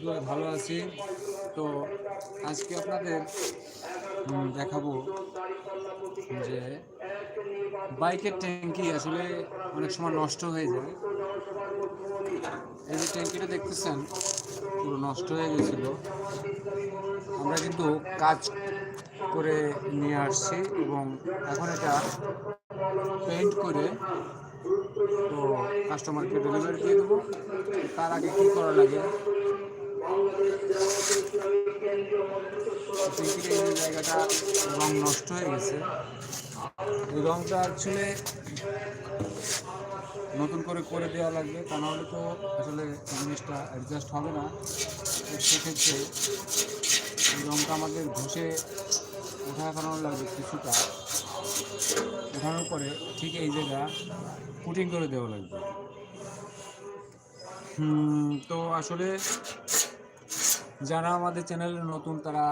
দোয়া ভালো আছি। তো আজকে আপনাদের দেখাবো যে বাইকের ট্যাঙ্কি আসলে অনেক সময় নষ্ট হয়ে যায়। এই যে ট্যাঙ্কিটা দেখতেছেন, পুরো নষ্ট হয়ে গেছিল। আমরা কিন্তু কাজ করে নিয়ে আসছি এবং এখন এটা পেইন্ট করে তো কাস্টমারকে ডেলিভারি দিয়ে দেবো। তার আগে কী করা লাগে? জায়গাটা রং নষ্ট হয়ে গেছে এই রংটা অ্যাকচুয়ালি নতুন করে করে দেওয়া লাগবে, তা নাহলে তো আসলে জিনিসটা অ্যাডজাস্ট হবে না। সেক্ষেত্রে এই রংটা আমাদের ঘষে উঠানো লাগবে কিছুটা। উঠানোর পরে ঠিক এই জায়গা কুটিং করে দেওয়া লাগবে। তো আসলে যারা আমাদের চ্যানেলে নতুন, তারা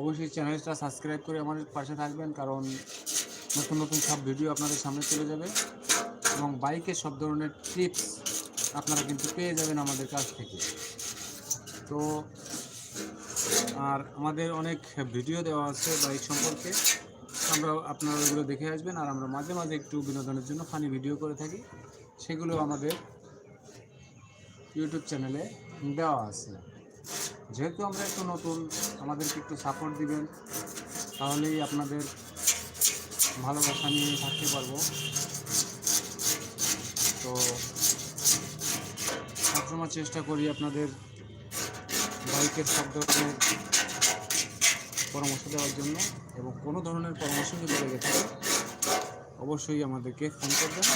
অবশ্যই চ্যানেলটা সাবস্ক্রাইব করে আমাদের পাশে থাকবেন, কারণ নতুন নতুন সব ভিডিও আপনাদের সামনে চলে যাবে এবং বাইকের সব ধরনের টিপস আপনারা কিন্তু পেয়ে যাবেন আমাদের কাছ থেকে। তো আর আমাদের অনেক ভিডিও দেওয়া আছে বাইক সম্পর্কে আমরা আপনারা ওগুলো দেখে আসবেন, আর আমরা মাঝে মাঝে একটু বিনোদনের জন্য ফানি ভিডিও করে থাকি। সেগুলো আমাদের ইউটিউব চ্যানেলে দেওয়া আছে। যেহেতু আমরা একটু নতুন, আমাদেরকে একটু সাপোর্ট দিবেন, তাহলেই আপনাদের ভালোবাসা নিয়ে থাকতে পারব। তো সবসময় চেষ্টা করি আপনাদের বাইকের সব ধরনের পরামর্শ দেওয়ার জন্য এবং কোনো ধরনের পরামর্শ যদি লেগে থাকে অবশ্যই আমাদেরকে ফোন করবেন।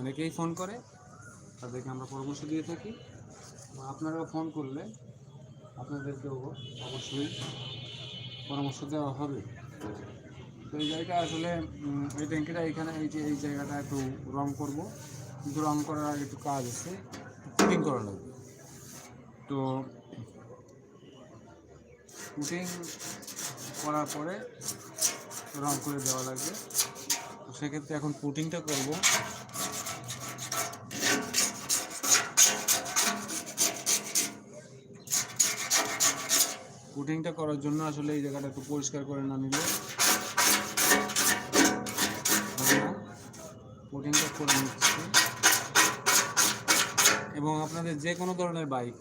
অনেকেই ফোন করে, তাদেরকে আমরা পরামর্শ দিয়ে থাকি। আপনারাও ফোন করলে আপনাদেরকেও অবশ্যই পরামর্শ দেওয়া হবে। তো এই জায়গা আসলে এই ট্যাঙ্কিটা এখানে, এই যে, এই জায়গাটা একটু রং করব। কিন্তু রং করার একটু কাজ আছে ফিটিং করা লাগবে। তো পুটিং করার পরে রং করে দেওয়া লাগবে। তো সেক্ষেত্রে এখন পুটিংটা করব। পুটিংটা করার জন্য আসলে এই জায়গাটা একটু পরিষ্কার করে না নিলে পুটিংটা করে নিচ্ছি। এবং আপনাদের যে কোনো ধরনের বাইক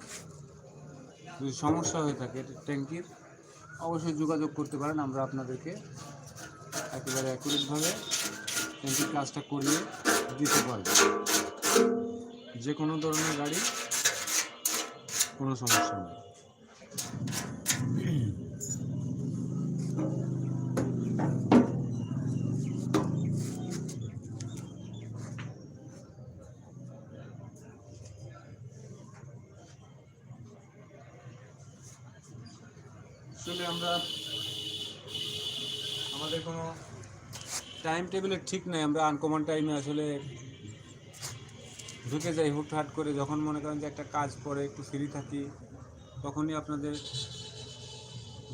যদি সমস্যা হয়ে থাকে ট্যাঙ্কির, অবশ্যই যোগাযোগ করতে পারেন। আমরা আপনাদেরকে একেবারে অ্যাকুরেটভাবে ট্যাঙ্কির কাজটা করিয়ে দিতে পারব। যে কোনো ধরনের গাড়ি কোনো সমস্যা নেই। আসলে আমরা আমাদের কোনো টাইম টেবিলের ঠিক নাই, আমরা আনকমন টাইমে আসলে ঢুকে যাই, হুটহাট করে। যখন মনে করেন যে একটা কাজ পরে, একটু ফ্রি থাকি তখনই আপনাদের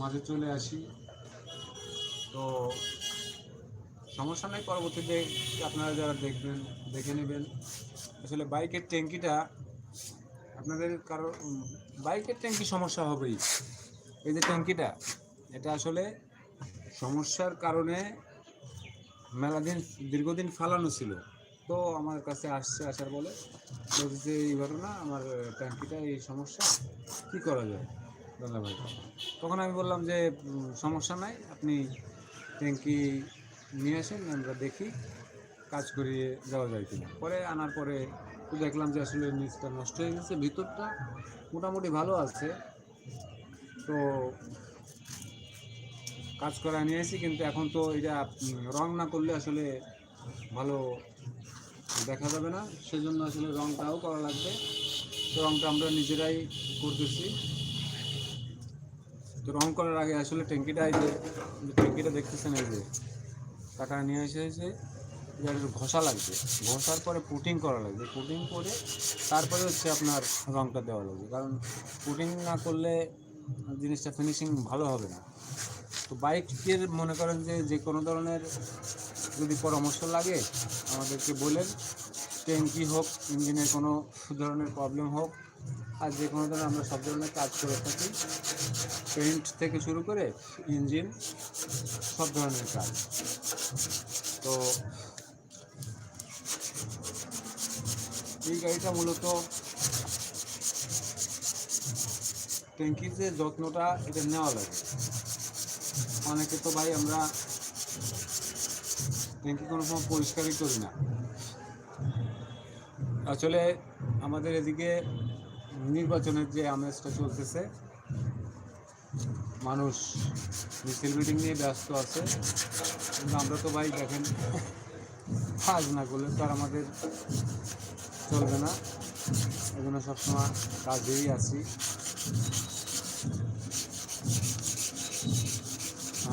মাঝে চলে আসি। তো সমস্যা নেই, পরবর্তীতে আপনারা যারা দেখবেন, দেখে নেবেন। আসলে বাইকের ট্যাঙ্কিটা আপনাদের কারও বাইকের ট্যাঙ্কি সমস্যা হবেই। এই যে ট্যাঙ্কিটা, এটা আসলে সমস্যার কারণে মেলা দিন দীর্ঘদিন ফালানো ছিল। তো আমার কাছে আসছে আসার বলে, বলছে যে এইবার না আমার ট্যাঙ্কিটা এই সমস্যা, কি করা যায়? দাদা ভাই। তখন আমি বললাম যে সমস্যা নাই, আপনি ট্যাঙ্কি নিয়ে আসেন, আমরা দেখি কাজ করিয়ে যাওয়া যায় কিনা। পরে আনার পরে দেখলাম যে আসলে নিচটা নষ্ট হয়ে গেছে, ভিতরটা মোটামুটি ভালো আছে। তো কাজ করা নিয়েছি কিন্তু এখন তো এটা রং না করলে আসলে ভালো দেখা যাবে না। সেজন্য আসলে রংটাও করা লাগবে। তো রংটা আমরা নিজেরাই করতেছি। তো রং করার আগে আসলে ট্যাঙ্কিটা এই যে ট্যাঙ্কিটা দেখতেছেন এই যে টাকা নিয়ে এসে এসে একটু ঘষা লাগবে। ঘষার পরে পুটিং করা লাগবে। পুটিং করে তারপরে হচ্ছে আপনার রংটা দেওয়া লাগবে। কারণ পুটিং না করলে জিনিসটা ফিনিশিং ভালো হবে না। তো বাইকের মনে করেন যে যে কোনো ধরনের যদি পরামর্শ লাগে, আমাদেরকে বলেন। ট্যাঙ্কি হোক, ইঞ্জিনের কোনো ধরনের প্রবলেম হোক, আর যে কোনো ধরনের আমরা সব ধরনের কাজ করে থাকি পেন্ট থেকে শুরু করে ইঞ্জিন, সব ধরনের কাজ। তো এই গাড়িটা মূলত ট্যাঙ্কির যে যত্নটা, এটা নেওয়া লাগে। অনেকে তো ভাই আমরা ট্যাঙ্কি কোনো সময় পরিষ্কারই করি না। আসলে আমাদের এদিকে নির্বাচনের যে আমেজটা চলতেছে, মানুষ মিছিল মিটিং নিয়ে ব্যস্ত আছে। কিন্তু আমরা তো ভাই দেখেন, কাজ না করলে তো আর আমাদের চলবে না। এই জন্য সবসময় কাজেই আছি।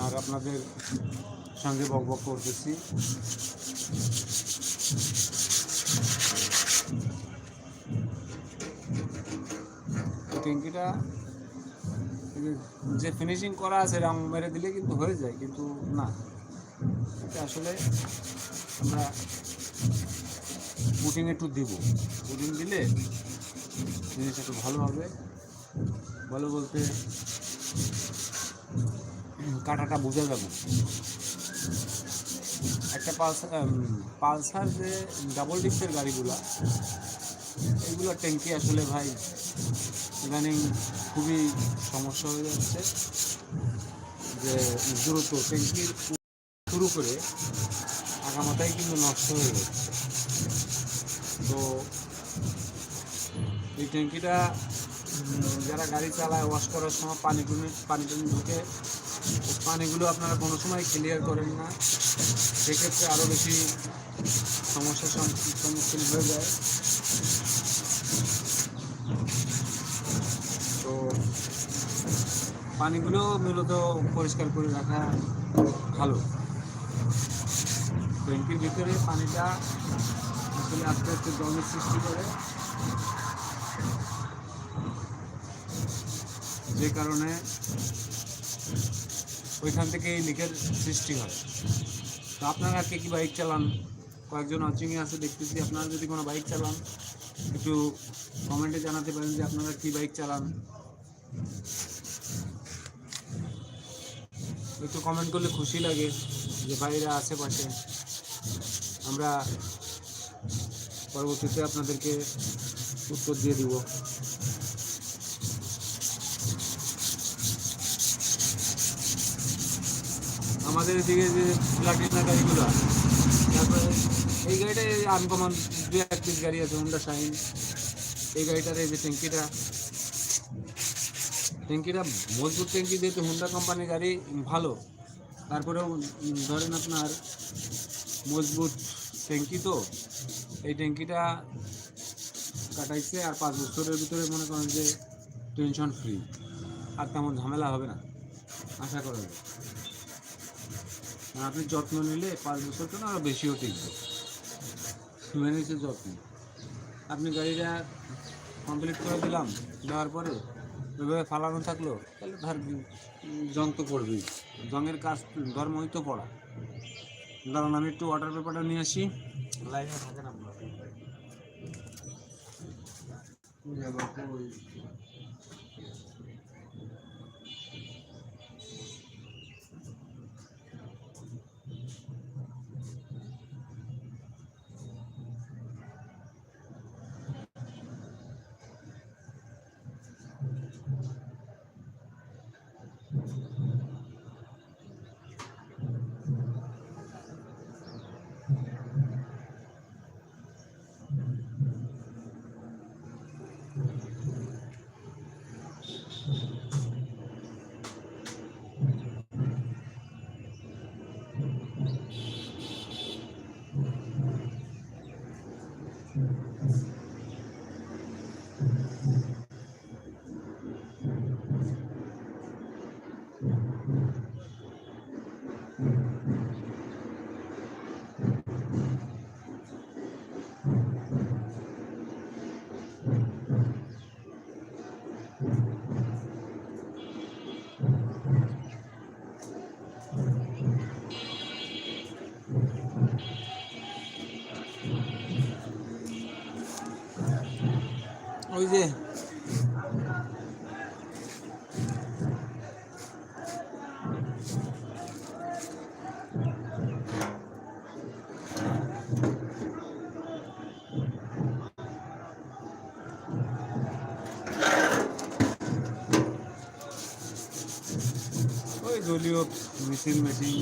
আর আপনাদের সঙ্গে বক বক করতেছি। ট্যাঙ্কিটা যে- ফিনিশিং করা আছে, রং মেরে দিলে কিন্তু হয়ে যায়, কিন্তু না। এটা আসলে আমরা পুটিং একটু দিব। পুটিং দিলে জিনিস একটু ভালো হবে। ভালো বলতে কাটাটা বোঝা যাবে। একটা পালসার পালসার যে ডাবল ডিস্কের গাড়িগুলা এইগুলো ট্যাঙ্কি আসলে ভাই, ইদানিং খুবই সমস্যা হয়ে যাচ্ছে। যে দ্রুত ট্যাঙ্কির শুরু করে আগামাতাই কিন্তু নষ্ট হয়ে যাচ্ছে। তো এই ট্যাঙ্কিটা যারা গাড়ি চালায় ওয়াশ করার সময় পানি টুনি পানি টুনি ঢুকে পানিগুলো আপনারা কোনো সময় ক্লিয়ার করেন না। সেক্ষেত্রে আরও বেশি সমস্যার সম্মুখীন হয়ে যায়। তো পানিগুলো মূলত পরিষ্কার করে রাখা ভালো। ট্যাঙ্কির ভিতরে পানিটা আসলে আস্তে আস্তে জলের সৃষ্টি করে। যে কারণে ওইখান থেকে এই লিকের সৃষ্টি হয়। তো আপনারা কে কি বাইক চালান? কয়েকজন অচিংয়ে আছে, দেখতেছি। আপনারা যদি কোনো বাইক চালান, একটু কমেন্টে জানাতে পারেন যে আপনারা কি বাইক চালান। একটু কমেন্ট করলে খুশি লাগে যে ভাইরা আশেপাশে আমরা পরবর্তীতে আপনাদেরকে উত্তর দিয়ে দিব। আমাদের এদিকে যে প্লাটিনা গাড়িগুলো তারপরে এই গাড়িটা আনকমন দু এক পিস গাড়ি আছে হোন্ডা শাইন এই গাড়িটার এই যে ট্যাঙ্কিটা। ট্যাঙ্কিটা মজবুত ট্যাঙ্কি, যেহেতু হোন্ডা কোম্পানির গাড়ি, ভালো। তারপরেও ধরেন আপনার মজবুত ট্যাঙ্কি তো, এই ট্যাঙ্কিটা কাটাইছে আর পাঁচ বছরের ভিতরে মনে করেন যে টেনশন ফ্রি আর তেমন ঝামেলা হবে না, আশা করা যায়। আপনি যত্ন নিলে পাঁচ বছর কেন আরও বেশিও টিকবে। মেনেছে যত্ন। আপনি গাড়িটা কমপ্লিট করে দিলাম, দেওয়ার পরে ওইভাবে ফালানো থাকল, তাহলে ধর জং তো পড়বেই। জংয়ের কাজ ধর্মই তো পড়া। দাঁড়ান, আমি একটু ওয়াটার পেপারটা নিয়ে আসি। লাইনে থাকেন আপনার। দলীয় মেশিন মেশিন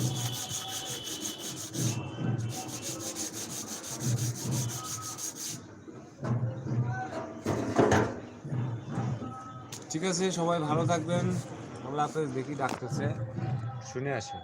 ঠিক আছে সবাই ভালো থাকবেন। আল্লাহ হাফেজ দেখি ডাকতেছে। শুনে আসি